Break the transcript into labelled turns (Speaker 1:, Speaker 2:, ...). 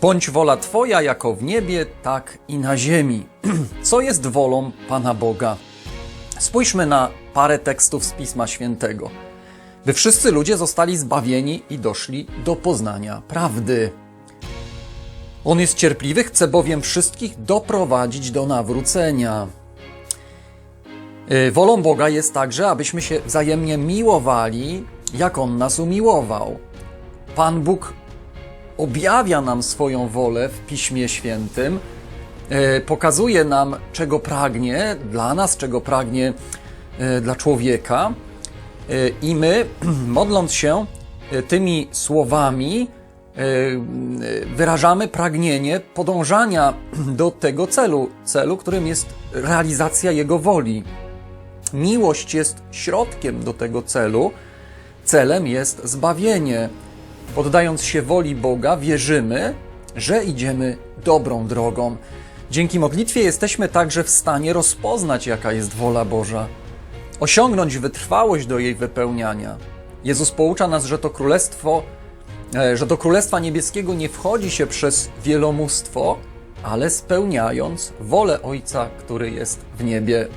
Speaker 1: Bądź wola Twoja jako w niebie, tak i na ziemi. Co jest wolą Pana Boga? Spójrzmy na parę tekstów z Pisma Świętego. By wszyscy ludzie zostali zbawieni i doszli do poznania prawdy. On jest cierpliwy, chce bowiem wszystkich doprowadzić do nawrócenia. Y, Wolą Boga jest także, abyśmy się wzajemnie miłowali, jak On nas umiłował. Pan Bóg objawia nam swoją wolę w Piśmie Świętym, e, pokazuje nam, czego pragnie dla nas, czego pragnie e, dla człowieka, E, i my, modląc się tymi słowami, wyrażamy pragnienie podążania do tego celu, celu, którym jest realizacja Jego woli. Miłość jest środkiem do tego celu, celem jest zbawienie. Poddając się woli Boga, wierzymy, że idziemy dobrą drogą. Dzięki modlitwie jesteśmy także w stanie rozpoznać, jaka jest wola Boża, osiągnąć wytrwałość do jej wypełniania. Jezus poucza nas, że to królestwo, e, że do królestwa niebieskiego nie wchodzi się przez wielomóstwo, ale spełniając wolę Ojca, który jest w niebie.